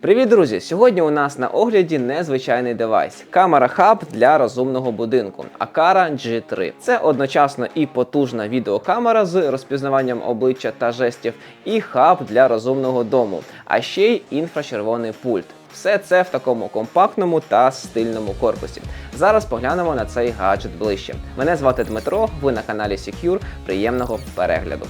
Привіт, друзі! Сьогодні у нас на огляді незвичайний девайс камера хаб для розумного будинку Akara G3. Це одночасно і потужна відеокамера з розпізнаванням обличчя та жестів, і хаб для розумного дому, а ще й інфрачервоний пульт. Все це в такому компактному та стильному корпусі. Зараз поглянемо на цей гаджет ближче. Мене звати Дмитро, ви на каналі Secure. Приємного перегляду.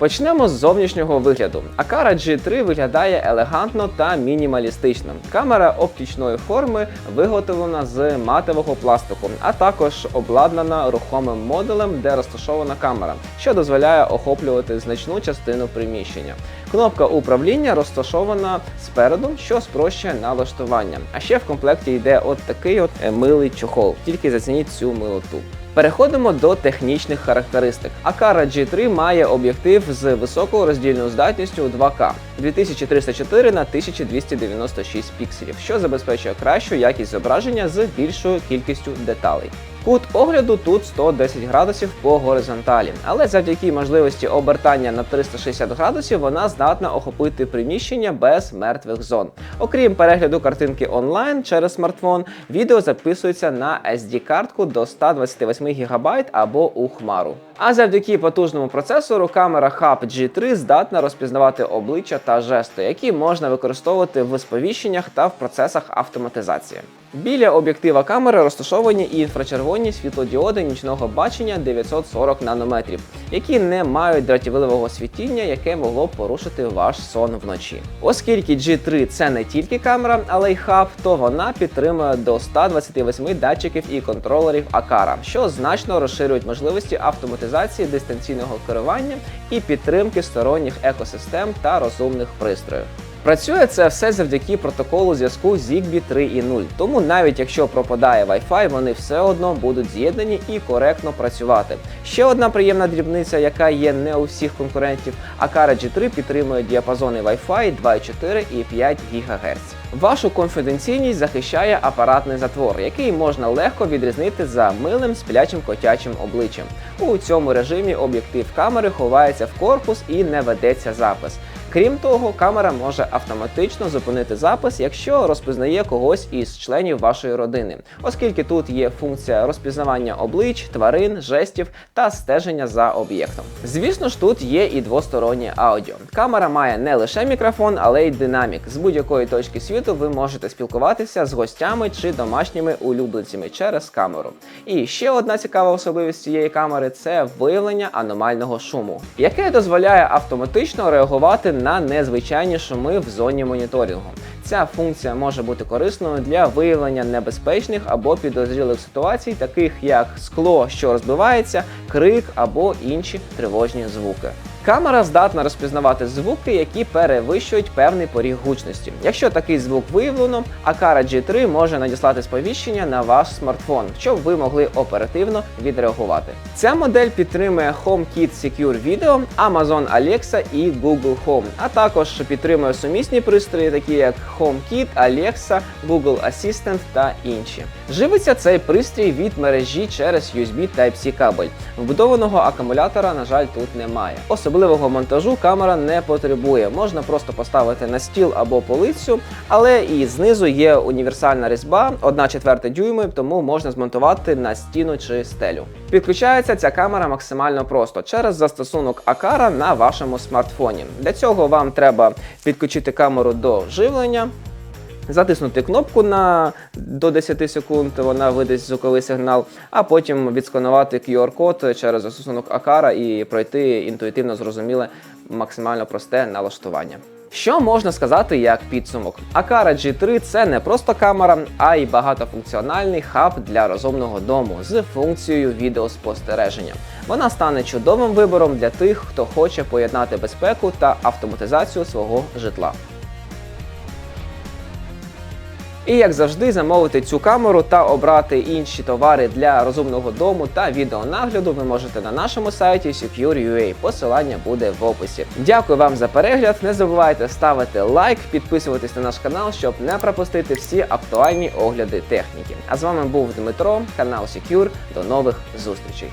Почнемо з зовнішнього вигляду. Akara G3 виглядає елегантно та мінімалістично. Камера оптичної форми виготовлена з матового пластику, а також обладнана рухомим модулем, де розташована камера, що дозволяє охоплювати значну частину приміщення. Кнопка управління розташована спереду, що спрощує налаштування. А ще в комплекті йде от такий от е, милий чохол. Тільки зацініть цю милоту. Переходимо до технічних характеристик. Акара G3 має об'єктив з високою роздільною здатністю 2К 2304 на 1296 пікселів, що забезпечує кращу якість зображення з більшою кількістю деталей. Кут огляду тут 110 градусів по горизонталі, але завдяки можливості обертання на 360 градусів вона здатна охопити приміщення без мертвих зон. Окрім перегляду картинки онлайн через смартфон, відео записується на SD-картку до 128 ГБ або у хмару. А завдяки потужному процесору камера Hub G3 здатна розпізнавати обличчя та жести, які можна використовувати в сповіщеннях та в процесах автоматизації. Біля об'єктива камери розташовані і інфрачервоні світлодіоди нічного бачення 940 нанометрів, які не мають дратівливого світіння, яке могло б порушити ваш сон вночі. Оскільки G3 це не тільки камера, але й хаб, то вона підтримує до 128 датчиків і контролерів Akara, що значно розширюють можливості автоматизації дистанційного керування і підтримки сторонніх екосистем та розумних пристроїв. Працює це все завдяки протоколу зв'язку ZigBee 3.0, тому навіть якщо пропадає Wi-Fi, вони все одно будуть з'єднані і коректно працювати. Ще одна приємна дрібниця, яка є не у всіх конкурентів, Akara G3 підтримує діапазони Wi-Fi 2,4 і 5 ГГц. Вашу конфіденційність захищає апаратний затвор, який можна легко відрізнити за милим сплячим котячим обличчям. У цьому режимі об'єктив камери ховається в корпус і не ведеться запис. Крім того, камера може автоматично зупинити запис, якщо розпізнає когось із членів вашої родини, оскільки тут є функція розпізнавання облич, тварин, жестів та стеження за об'єктом. Звісно ж, тут є і двостороннє аудіо. Камера має не лише мікрофон, але й динамік. З будь-якої точки світу ви можете спілкуватися з гостями чи домашніми улюбленцями через камеру. І ще одна цікава особливість цієї камери це виявлення аномального шуму, яке дозволяє автоматично реагувати на незвичайні шуми в зоні моніторингу. Ця функція може бути корисною для виявлення небезпечних або підозрілих ситуацій, таких як скло, що розбивається, крик або інші тривожні звуки. Камера здатна розпізнавати звуки, які перевищують певний поріг гучності. Якщо такий звук виявлено, Akara G3 може надіслати сповіщення на ваш смартфон, щоб ви могли оперативно відреагувати. Ця модель підтримує HomeKit Secure Video, Amazon Alexa і Google Home, а також підтримує сумісні пристрої, такі як HomeKit, Alexa, Google Assistant та інші. Живиться цей пристрій від мережі через USB Type-C кабель. Вбудованого акумулятора, на жаль, тут немає. Особливого монтажу камера не потребує. Можна просто поставити на стіл або полицю, але і знизу є універсальна різьба 1 четверта дюйми, тому можна змонтувати на стіну чи стелю. Підключається ця камера максимально просто через застосунок Akara на вашому смартфоні. Для цього вам треба підключити камеру до живлення. Затиснути кнопку на до 10 секунд, вона видасть звуковий сигнал, а потім відсканувати QR-код через застосунок Akara і пройти інтуїтивно зрозуміле, максимально просте налаштування. Що можна сказати як підсумок? Akara G3 це не просто камера, а й багатофункціональний хаб для розумного дому з функцією відеоспостереження. Вона стане чудовим вибором для тих, хто хоче поєднати безпеку та автоматизацію свого житла. І як завжди, замовити цю камеру та обрати інші товари для розумного дому та відеонагляду ви можете на нашому сайті Secure.ua. Посилання буде в описі. Дякую вам за перегляд. Не забувайте ставити лайк, підписуватись на наш канал, щоб не пропустити всі актуальні огляди техніки. А з вами був Дмитро, канал Secure. До нових зустрічей.